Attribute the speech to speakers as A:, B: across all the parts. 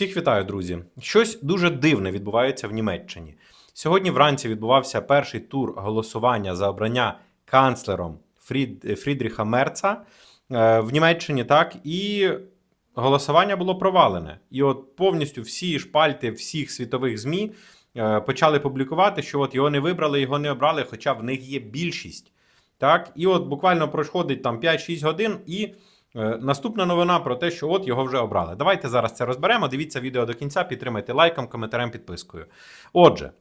A: Всіх вітаю, друзі. Щось дуже дивне відбувається в Німеччині. Сьогодні вранці відбувався перший тур голосування за обрання канцлером Фрід... Фрідріха Мерца е, в Німеччині, так, і голосування було провалене. І от повністю всі шпальти всіх світових ЗМІ е, почали публікувати, що от його не вибрали, його не обрали, хоча в них є більшість. Так, і от буквально проходить там 5-6 годин, і наступна новина про те, що от його вже обрали. Давайте зараз це розберемо. Дивіться відео до кінця, підтримайте лайком, коментарем, підпискою. Отже,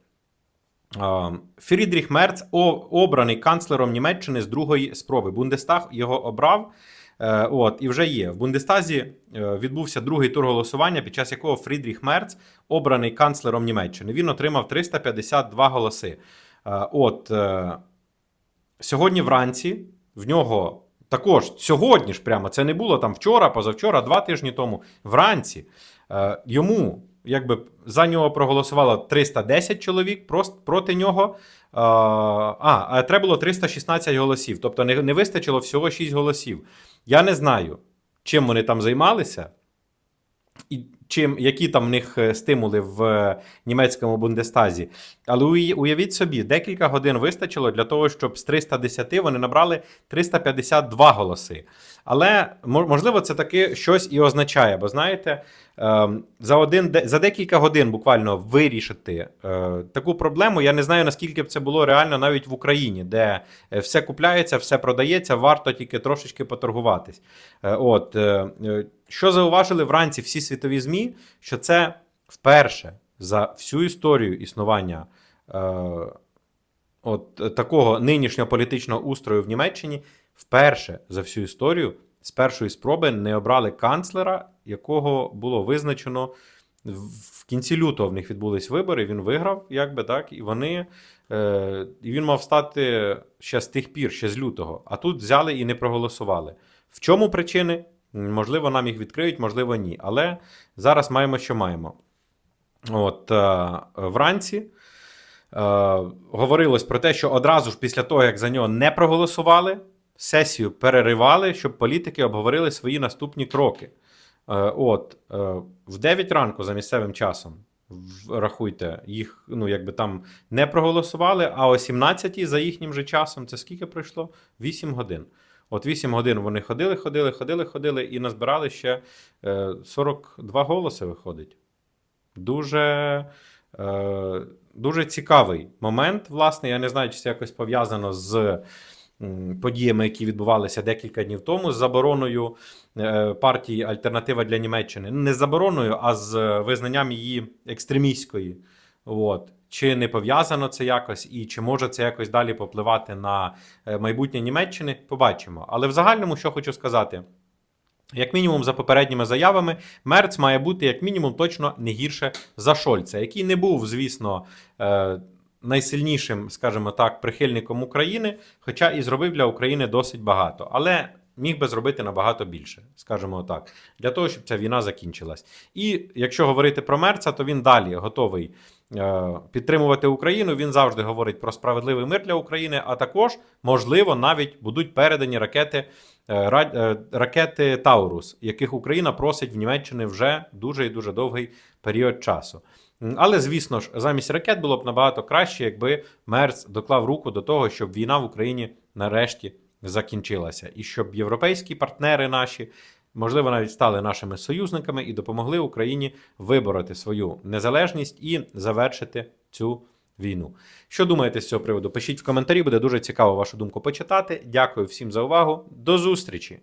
A: е, Фрідріх Мерц обраний канцлером Німеччини з другої спроби. Бундестаг його обрав. Е, От, і вже є. В Бундестазі е, відбувся другий тур голосування, під час якого Фрідріх Мерц обраний канцлером Німеччини. Він отримав 352 голоси. Е, От, е, сьогодні вранці в нього також сьогодні ж прямо це не було там вчора, позавчора, два тижні тому. Вранці е, йому якби за нього проголосувало 310 чоловік, просто проти нього. е, А, а треба було 316 голосів. Тобто не, не вистачило всього 6 голосів. Я не знаю, чим вони там займалися. І чим, які там в них е, стимули в е, німецькому Бундестазі. Але уявіть собі, декілька годин вистачило для того, щоб з 310 вони набрали 352 голоси. Але можливо, це таки щось і означає, бо знаєте, ем, за один за декілька годин буквально вирішити е, таку проблему. Я не знаю наскільки б це було реально навіть в Україні, де е, все купляється, все продається, варто тільки трошечки поторгуватись. Е, От що зауважили вранці всі світові змі, що це вперше за всю історію існування. От такого нинішнього політичного устрою в Німеччині вперше за всю історію з першої спроби не обрали канцлера, якого було визначено в кінці лютого. В них відбулись вибори. Він виграв, якби так, і вони е, і він мав стати ще з тих пір, ще з лютого. А тут взяли і не проголосували. В чому причини? Можливо, нам їх відкриють, можливо, ні. Але зараз маємо, що маємо. От е, вранці е, говорилось про те, що одразу ж після того, як за нього не проголосували, сесію переривали, щоб політики обговорили свої наступні кроки. Е, от е, в 9 ранку за місцевим часом. Рахуйте, їх ну якби там не проголосували, а о 17 за їхнім же часом це скільки пройшло? 8 годин. От 8 годин вони ходили, ходили, ходили, ходили і назбирали ще е, 42 голоси виходить. Дуже, е, дуже цікавий момент. Власне, я не знаю, чи це якось пов'язано з подіями, які відбувалися декілька днів тому, з забороною е, партії Альтернатива для Німеччини. Не з забороною, а з е, визнанням її екстремістської. От. Чи не пов'язано це якось, і чи може це якось далі попливати на е, майбутнє Німеччини? Побачимо. Але в загальному, що хочу сказати. Як мінімум, за попередніми заявами, Мерц має бути як мінімум точно не гірше за Шольца, який не був, звісно, найсильнішим, скажімо так, прихильником України, хоча і зробив для України досить багато. Але міг би зробити набагато більше, скажімо так, для того, щоб ця війна закінчилась. І якщо говорити про Мерца, то він далі готовий е, підтримувати Україну. Він завжди говорить про справедливий мир для України, а також, можливо, навіть будуть передані ракети. е, е, Ракети Таурус, яких Україна просить в Німеччини вже дуже і дуже довгий період часу. Але, звісно ж, замість ракет було б набагато краще, якби Мерц доклав руку до того, щоб війна в Україні нарешті закінчилася, і щоб європейські партнери наші, можливо, навіть стали нашими союзниками і допомогли Україні вибороти свою незалежність і завершити цю війну. Що думаєте з цього приводу? Пишіть в коментарі, буде дуже цікаво вашу думку почитати. Дякую всім за увагу. До зустрічі!